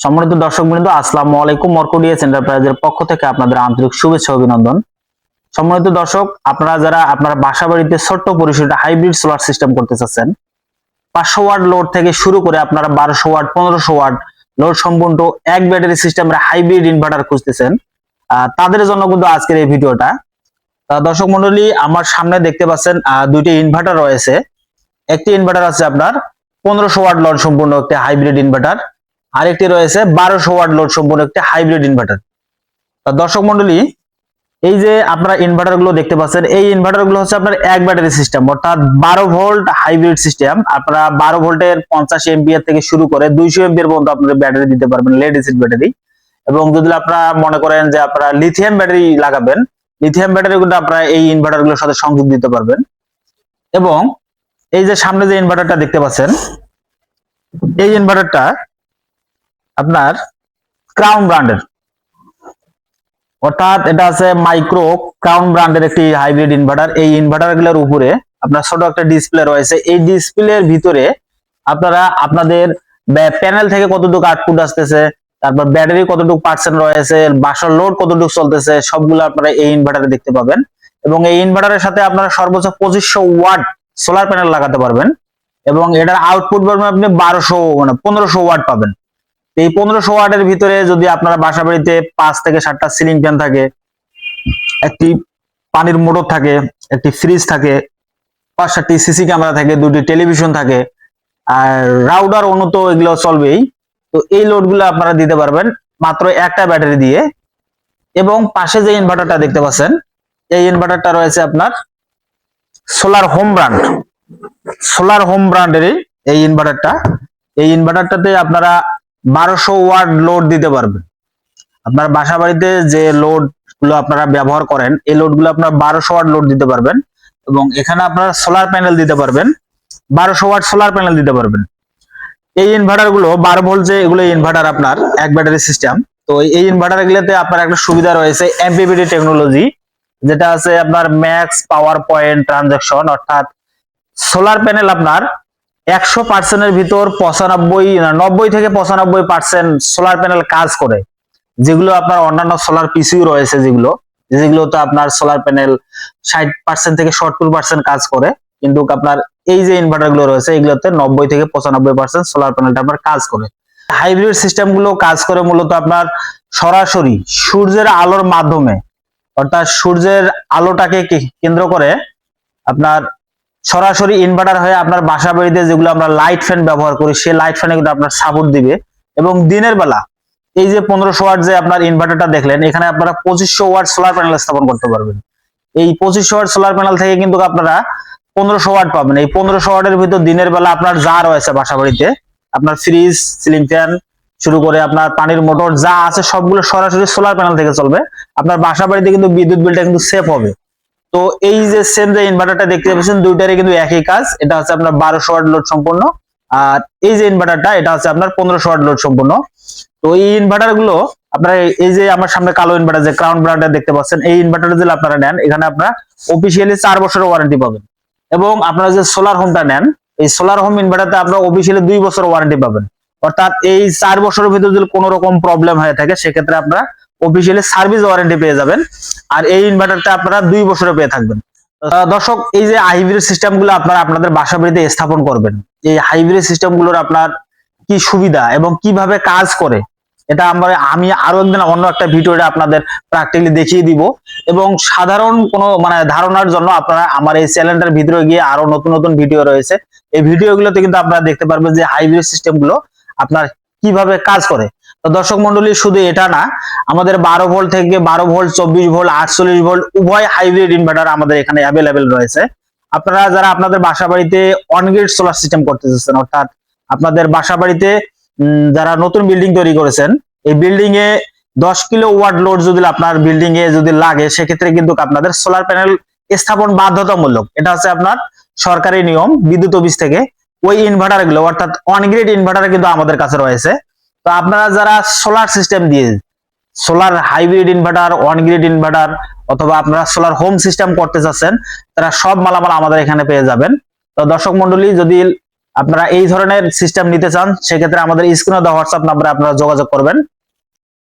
সম্মানিত দর্শক বৃন্দ আসসালামু আলাইকুম। মর্কোডিয়াস এন্টারপ্রাইজের পক্ষ থেকে আপনাদের আন্তরিক শুভেচ্ছা অভিনন্দন। সম্মানিত দর্শক, আপনারা যারা আপনার বাসা বাড়িতে ছোট্ট পরিসরে হাইব্রিড সোলার সিস্টেম করতে চাচ্ছেন, পাঁচশো ওয়াট লোড থেকে শুরু করে আপনারা বারোশো ওয়াট, পনেরোশো ওয়াট লোড সম্পূর্ণ এক ব্যাটারি সিস্টেমের হাইব্রিড ইনভার্টার খুঁজতেছেন। তাদের জন্য কিন্তু আজকের এই ভিডিওটা। দর্শক মন্ডলী, আমার সামনে দেখতে পাচ্ছেন দুইটি ইনভার্টার রয়েছে। একটি ইনভার্টার আছে আপনার পনেরোশো ওয়াট লোড সম্পূর্ণ একটি হাইব্রিড ইনভার্টার আরেকটি রয়েছে বারোশো ওয়াট লোড সম্পূর্ণ একটি হাইব্রিড ইনভার্টার তা দর্শক মন্ডলী এই যে আপনারা ইনভার্টারগুলো দেখতে পাচ্ছেন, এই ইনভার্টারগুলো হচ্ছে আপনার এক ব্যাটারি সিস্টেম অর্থাৎ বারো ভোল্ট হাইব্রিড সিস্টেম আপনারা বারো ভোল্টের পঞ্চাশ এমপিআর থেকে শুরু করে দুইশো এমপিআর পর্যন্ত আপনারা ব্যাটারি দিতে পারবেন লেড এসিড ব্যাটারি এবং যদি আপনারা মনে করেন যে আপনারা লিথিয়াম ব্যাটারি লাগাবেন লিথিয়াম ব্যাটারি কিন্তু আপনারা এই ইনভার্টারগুলোর সাথে সংযোগ দিতে পারবেন। এবং এই যে সামনে যে ইনভার্টারটা দেখতে পাচ্ছেন, এই ইনভার্টারটা আপনার ক্রাউন ব্র্যান্ডের অর্থাৎ এটা আছে মাইক্রো ক্রাউন ব্র্যান্ডের একটি হাইব্রিড ইনভার্টার এই ইনভার্টারগুলোর উপরে আপনার ছোট একটা ডিসপ্লে রয়েছে। এই ডিসপ্লের ভিতরে আপনারা আপনাদের প্যানেল থেকে কতটুকু আউটপুট আসতেছে, তারপর ব্যাটারি কতটুকু পার্সেন্ট রয়েছে, বাসার লোড কতটুকু চলতেছে, সবগুলো আপনারা এই ইনভার্টারে দেখতে পাবেন। এবং এই ইনভার্টারের সাথে আপনারা সর্বোচ্চ পঁচিশশো ওয়াট সোলার প্যানেল লাগাতে পারবেন। এবং এটার আউটপুট পাবেন আপনি বারোশো মানে পনেরোশো ওয়াট পাবেন। এই পনেরোশো ওয়াটের ভিতরে যদি আপনার বাসা বাড়িতে পাঁচ থেকে সাতটা সিলিং ফ্যান থাকে, একটি পানির মোটর থাকে, একটি ফ্রিজ থাকে, পাঁচ সাতটি সিসি ক্যামেরা থাকে, দুটি টেলিভিশন থাকে, আর রাউডার উন্নত এগুলো চলবেই, তো এই লোডগুলো আপনারা দিতে পারবেন মাত্র একটা ব্যাটারি দিয়ে। এবং পাশে যে ইনভার্টারটা দেখতে পাচ্ছেন, এই ইনভার্টারটা রয়েছে আপনার solar home brand solar home ব্র্যান্ডের এই ইনভার্টারটা এই ইনভার্টারটাতে আপনারা বারোশো ওয়াট লোড দিতে পারবেন আপনার বাসা বাড়িতে যে লোডগুলো আপনারা ব্যবহার করেন, এই লোডগুলো আপনার বারোশো ওয়াট লোড দিতে পারবেন এবং এখানে আপনারা সোলার প্যানেল দিতে পারবেন, বারোশো ওয়াট সোলার প্যানেল দিতে পারবেন। এই ইনভার্টারগুলো বারো ভোল্ট যে এগুলো ইনভার্টার আপনার, এক ব্যাটারি সিস্টেম তো এই ইনভার্টার গুলোতে আপনার একটা সুবিধা রয়েছে এমপিপিটি টেকনোলজি যেটা আছে আপনার ম্যাক্স পাওয়ার পয়েন্ট ট্রানজাকশন অর্থাৎ সোলার প্যানেল আপনার একশো পার্সেন্টের ভিতর পঁচানব্বই, নব্বই থেকে পঁচানব্বই পার্সেন্ট সোলার প্যানেল কাজ করে। যেগুলো আপনার অন্যান্য সোলার পিসিও রয়েছে যেগুলো যেগুলোতে আপনার সোলার প্যানেল ষাট পার্সেন্ট থেকে সত্তর পার্সেন্ট কাজ করে, কিন্তু আপনার এই যে ইনভার্টারগুলো রয়েছে, এগুলোতে নব্বই থেকে পঁচানব্বই পার্সেন্ট সোলার প্যানেলটা আপনার কাজ করে। হাইব্রিড সিস্টেমগুলো কাজ করে মূলত আপনার সরাসরি সূর্যের আলোর মাধ্যমে, অর্থাৎ সূর্যের আলোটাকে কেন্দ্র করে আপনার সরাসরি ইনভার্টার হয়ে আপনার বাসা বাড়িতে যেগুলো আমরা লাইট ফ্যান ব্যবহার করি, সেই লাইট ফ্যানে কিন্তু আপনার সাপোর্ট দিবে। এবং দিনের বেলা, এই যে পনেরোশো ওয়াট যে আপনার ইনভার্টারটা দেখলেন, এখানে আপনারা পঁচিশশো ওয়াট সোলার প্যানেল স্থাপন করতে পারবেন। এই পঁচিশশো ওয়াট সোলার প্যানেল থেকে কিন্তু আপনারা পনেরোশো ওয়াট পাবেন। এই পনেরোশো ওয়াটের ভিতর দিনের বেলা আপনার যা রয়েছে বাসা বাড়িতে, আপনার ফ্রিজ সিলিং ফ্যান শুরু করে আপনার পানির মোটর যা আছে সবগুলো সরাসরি সোলার প্যানেল থেকে চলবে। আপনার বাসা বাড়িতে কিন্তু বিদ্যুৎ বিলটা কিন্তু সেফ হবে। তো এই যে সেম যে ইনভার্টারটা দেখতে পাচ্ছেন, দুইটারই কিন্তু একই কাজ। এটা হচ্ছে আপনার বারোশো ওয়াট লোড সম্পূর্ণ। আর এই যে ইনভার্টারটা এটা হচ্ছে আপনার পনেরোশো ওয়াট লোড সম্পূর্ণ। তো এই ইনভার্টারগুলো আপনারা এই যে আমার সামনে কালো ইনভার্টার যে ক্রাউন ব্র্যান্ডের দেখতে পাচ্ছেন, এই ইনভার্টার যদি আপনারা নেন, এখানে আপনারা অফিসিয়ালি চার বছরের ওয়ারেন্টি পাবেন। এবং আপনারা যে সোলার হোমটা নেন, এই সোলার হোম ইনভার্টারতে আপনারা অফিসিয়ালি দুই বছর ওয়ারেন্টি পাবেন। অর্থাৎ এই চার বছরের ভিতরে যদি কোনো রকম প্রবলেম হয়ে থাকে, সেক্ষেত্রে আপনারা অফিসিয়ালি সার্ভিস ওয়ারেন্টি পেয়ে যাবেন। আর এই ইনভার্টারটা আপনারা দুই বছরে পেয়ে থাকবেন। দর্শক, এই যে হাইব্রিড সিস্টেমগুলো আপনারা আপনাদের বাসা বাড়িতে স্থাপন করবেন, এই হাইব্রিড সিস্টেমগুলোর আপনার কি সুবিধা এবং কীভাবে কাজ করে, এটা আমরা, আমি আরও একদিন অন্য একটা ভিডিওটা আপনাদের প্র্যাকটিক্যালি দেখিয়ে দিব। এবং সাধারণ কোনো মানে ধারণার জন্য আপনারা আমার এই চ্যানেলটার ভিতরে গিয়ে আরও নতুন নতুন ভিডিও রয়েছে। এই ভিডিওগুলোতে কিন্তু আপনারা দেখতে পারবেন যে হাইব্রিড সিস্টেমগুলো আপনার কীভাবে কাজ করে। তো দর্শক মন্ডলী, শুধু এটা না, আমাদের বারো ভোল্ট থেকে বারো ভোল্ট, চব্বিশ ভোল্ট, আটচল্লিশ ভোল্ট, উভয় হাইব্রিড ইনভার্টার আমাদের এখানে অ্যাভেলেবেল রয়েছে। আপনারা যারা আপনাদের বাসা বাড়িতে অনগ্রিড সোলার সিস্টেম করতে চাচ্ছেন, অর্থাৎ আপনাদের বাসা বাড়িতে যারা নতুন বিল্ডিং তৈরি করেছেন, এই বিল্ডিং এ দশ কিলো ওয়াট লোড যদি আপনার বিল্ডিং এ যদি লাগে, সেক্ষেত্রে কিন্তু আপনাদের সোলার প্যানেল স্থাপন বাধ্যতামূলক। এটা হচ্ছে আপনার সরকারি নিয়ম, বিদ্যুৎ অফিস থেকে। ওই ইনভার্টারগুলো, অর্থাৎ অনগ্রিড ইনভার্টার কিন্তু আমাদের কাছে রয়েছে। তো আপনারা যারা সোলার সিস্টেম দিয়ে solar hybrid inverter on grid inverter অথবা আপনারা সোলার হোম সিস্টেম করতে চাচ্ছেন, তারা সব মালামাল আমাদের এখানে পেয়ে যাবেন। তো দর্শক মন্ডলী যদি আপনারা এই ধরনের সিস্টেম নিতে চান, সেক্ষেত্রে আমাদের স্ক্রিনে দেওয়া হোয়াটসঅ্যাপ নাম্বারে আপনারা যোগাযোগ করবেন।